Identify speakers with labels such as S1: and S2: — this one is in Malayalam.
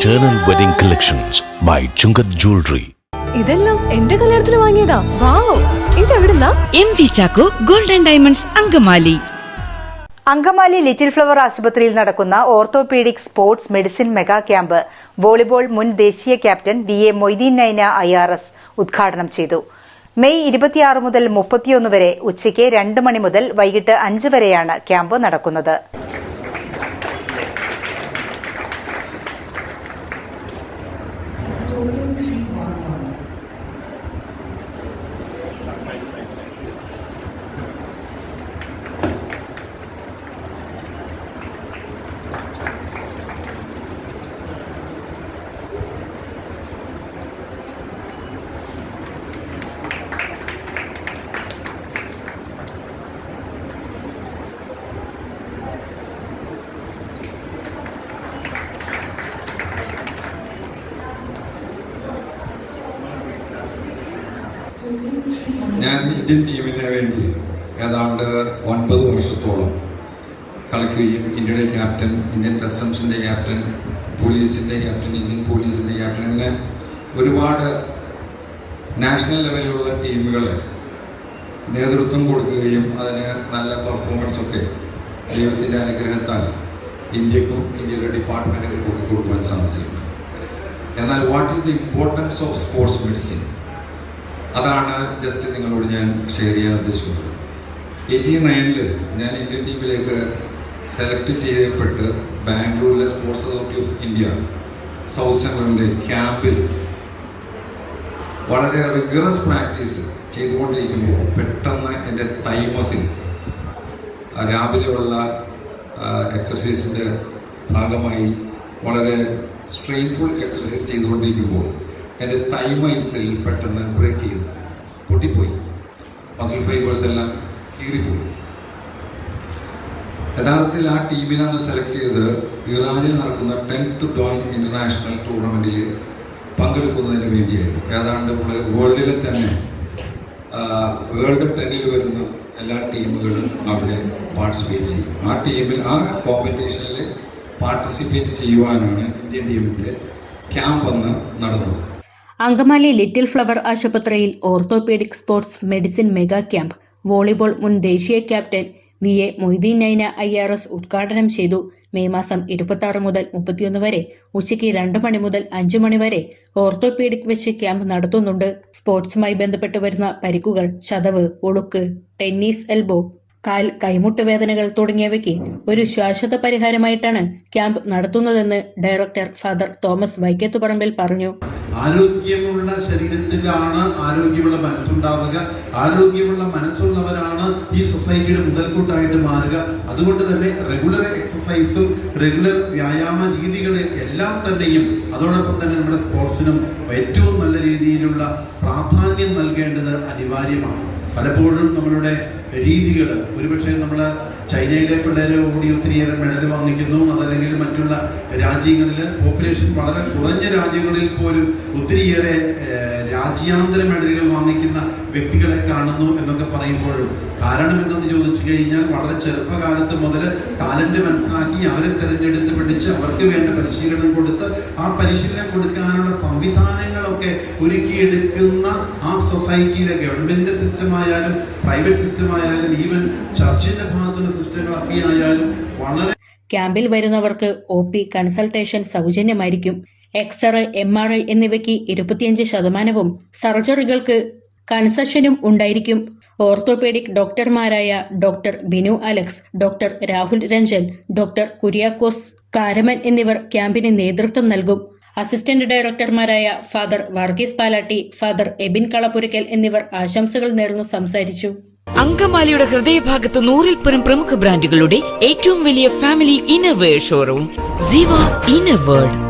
S1: Eternal Wedding Collections by Chungath Jewelry.
S2: ഇതെല്ലാം എന്റെ കല്യാണത്തിന് വാങ്ങിയതാ. Wow ഇതെവിടുന്നാ?
S3: M V Chacko golden diamonds Angamaly.
S4: Angamaly little flower ആശുപത്രിയിൽ നടക്കുന്ന orthopaedic sports medicine mega camp volleyball മുൻ ദേശീയ captain V A Moideen Naina I R S ഉദ്ഘാടനം ചെയ്തു. മെയ് ഇരുപത്തിയാറ് മുതൽ മുപ്പത്തിയൊന്ന് വരെ ഉച്ചയ്ക്ക് രണ്ട് മണി മുതൽ വൈകിട്ട് അഞ്ച് വരെയാണ് ക്യാമ്പ് നടക്കുന്നത്.
S5: ഞാൻ ഇന്ത്യൻ ടീമിന് വേണ്ടി ഏതാണ്ട് ഒൻപത് വർഷത്തോളം കളിക്കുകയും ഇന്ത്യയുടെ ക്യാപ്റ്റൻ ഇന്ത്യൻ കസ്റ്റംസിന്റെ ക്യാപ്റ്റൻ പോലീസിന്റെ ക്യാപ്റ്റൻ ഇന്ത്യൻ പോലീസിന്റെ ക്യാപ്റ്റൻ അങ്ങനെ ഒരുപാട് നാഷണൽ ലെവലിലുള്ള ടീമുകൾ നേതൃത്വം കൊടുക്കുകയും അതിന് നല്ല പെർഫോമൻസ് ഒക്കെ ദൈവത്തിന്റെ അനുഗ്രഹത്താൽ ഇന്ത്യക്കും ഇന്ത്യയുടെ ഡിപ്പാർട്ട്മെന്റിനും കൊടുക്കുവാൻ സാധിച്ചിട്ടുണ്ട്. എന്നാൽ what is the importance of sports medicine അതാണ് ജസ്റ്റ് നിങ്ങളോട് ഞാൻ ഷെയർ ചെയ്യാൻ ഉദ്ദേശിക്കുന്നത്. എയ്റ്റി നയനിൽ ഞാൻ ഇന്ത്യൻ ടീമിലേക്ക് സെലക്ട് ചെയ്യപ്പെട്ട് ബാംഗ്ലൂരിലെ sports authority of India south സെൻട്രലിന്റെ ക്യാമ്പിൽ വളരെ റിഗറസ് പ്രാക്ടീസ് ചെയ്തുകൊണ്ടിരിക്കുമ്പോൾ പെട്ടെന്ന് എന്റെ തൈമസിൽ രാവിലെയുള്ള എക്സസൈസിന്റെ ഭാഗമായി വളരെ സ്ട്രെയിൻഫുൾ എക്സസൈസ് ചെയ്തുകൊണ്ടിരിക്കുമ്പോൾ എന്റെ സെല്ലിൽ പെട്ടെന്ന് ബ്രേക്ക് ചെയ്തു പൊട്ടിപ്പോയി. മസിൽ ഫൈബേഴ്സ് എല്ലാം കീറിപ്പോയി. യഥാർത്ഥത്തിൽ ആ ടീമിനാണ് സെലക്ട് ചെയ്ത് ഇറാനിൽ നടക്കുന്ന ടെൻത്ത് ടോൺ ഇന്റർനാഷണൽ ടൂർണമെന്റിൽ പങ്കെടുക്കുന്നതിന് വേണ്ടിയായിരുന്നു. ഏതാണ്ട് നമ്മൾ വേൾഡിലെ തന്നെ വേൾഡ് ടെന്നിൽ വരുന്ന എല്ലാ ടീമുകളും അവിടെ പാർട്ടിസിപ്പേറ്റ് ചെയ്യും ആ ടീമിൽ ആ കോമ്പറ്റീഷനിൽ പാർട്ടിസിപ്പേറ്റ് ചെയ്യുവാനാണ് ഇന്ത്യൻ ടീമിന്റെ ക്യാമ്പ് അന്ന് നടന്നത്.
S6: അങ്കമാലി ലിറ്റിൽ ഫ്ലവർ ആശുപത്രിയിൽ orthopaedic sports medicine mega camp volleyball മുൻ ദേശീയ captain V A Moideen Naina I R S ഉദ്ഘാടനം ചെയ്തു. മെയ് മാസം ഇരുപത്തി മുതൽ മുപ്പത്തിയൊന്ന് വരെ ഉച്ചയ്ക്ക് രണ്ട് മണി മുതൽ അഞ്ചു മണി വരെ ഓർത്തോപീഡിക് വെച്ച് ക്യാമ്പ് നടത്തുന്നുണ്ട്. സ്പോർട്സുമായി ബന്ധപ്പെട്ട് വരുന്ന പരിക്കുകൾ ചതവ് ഒളുക്ക് ടെന്നീസ് എൽബോ കാൽ കൈമുട്ട് വേദനകൾ തുടങ്ങിയവയ്ക്ക് ഒരു ശാശ്വത പരിഹാരമായിട്ടാണ് ക്യാമ്പ് നടത്തുന്നതെന്ന് ഡയറക്ടർ ഫാദർ തോമസ് വൈക്കത്തുപറമ്പിൽ പറഞ്ഞു.
S7: ആരോഗ്യമുള്ള ശരീരത്തിലാണ് ആരോഗ്യമുള്ള മനസ്സുണ്ടാവുക. ആരോഗ്യമുള്ള മനസ്സുള്ളവരാണ് ഈ സൊസൈറ്റിയുടെ മുതൽക്കൂട്ടായിട്ട് മാറുക. അതുകൊണ്ട് തന്നെ റെഗുലർ എക്സസൈസും റെഗുലർ വ്യായാമ രീതികളെ എല്ലാം തന്നെയും അതോടൊപ്പം തന്നെ നമ്മുടെ സ്പോർട്സിനും ഏറ്റവും നല്ല രീതിയിലുള്ള പ്രാധാന്യം നൽകേണ്ടത് അനിവാര്യമാണ്. പലപ്പോഴും നമ്മളുടെ രീതികൾ ഒരുപക്ഷെ നമ്മൾ ചൈനയിലെ പിള്ളേർ കൂടി ഒത്തിരിയേറെ മെഡൽ വാങ്ങിക്കുന്നു. അതല്ലെങ്കിൽ മറ്റുള്ള രാജ്യങ്ങളിൽ പോപ്പുലേഷൻ വളരെ കുറഞ്ഞ രാജ്യങ്ങളിൽ പോലും ഒത്തിരിയേറെ രാജ്യാന്തര മെഡലുകൾ വാങ്ങിക്കുന്ന വ്യക്തികളെ കാണുന്നു എന്നൊക്കെ പറയുമ്പോഴും കാരണം എന്തെന്ന് ചോദിച്ചു കഴിഞ്ഞാൽ വളരെ ചെറുപ്പകാലത്ത് മുതൽ ടാലന്റ് മനസ്സിലാക്കി അവരെ തിരഞ്ഞെടുത്ത് പഠിച്ച് അവർക്ക് വേണ്ട പരിശീലനം കൊടുത്ത് ആ പരിശീലനം കൊടുക്കാനുള്ള സംവിധാനങ്ങളൊക്കെ ഒരുക്കിയെടുക്കുന്ന ആ സൊസൈറ്റിയിലെ ഗവൺമെന്റിന്റെ സിസ്റ്റം ആയാലും പ്രൈവറ്റ് സിസ്റ്റം ആയാലും ഈവൻ ചർച്ചിന്റെ ഭാഗത്തുള്ള സിസ്റ്റങ്ങളൊക്കെ ആയാലും വളരെ
S6: ക്യാമ്പിൽ വരുന്നവർക്ക് O P consultation സൗജന്യമായിരിക്കും. X ray M R I എന്നിവയ്ക്ക് ഇരുപത്തിയഞ്ച് ശതമാനവും സർജറികൾക്ക് കൺസെഷനും ഉണ്ടായിരിക്കും. Orthopaedic ഡോക്ടർമാരായ doctor Binu Alex doctor Rahul Ranjan doctor Kuriakose Karaman എന്നിവർ ക്യാമ്പിന് നേതൃത്വം നൽകും. അസിസ്റ്റന്റ് ഡയറക്ടർമാരായ ഫാദർ വർഗീസ് പാലാട്ടി ഫാദർ എബിൻ കളപുരക്കൽ എന്നിവർ ആശംസകൾ നേർന്നു സംസാരിച്ചു.
S3: അങ്കമാലിയുടെ ഹൃദയഭാഗത്ത് നൂറിൽ പരം പ്രമുഖ ബ്രാൻഡുകളുടെ ഏറ്റവും വലിയ family innerwear showroom inner world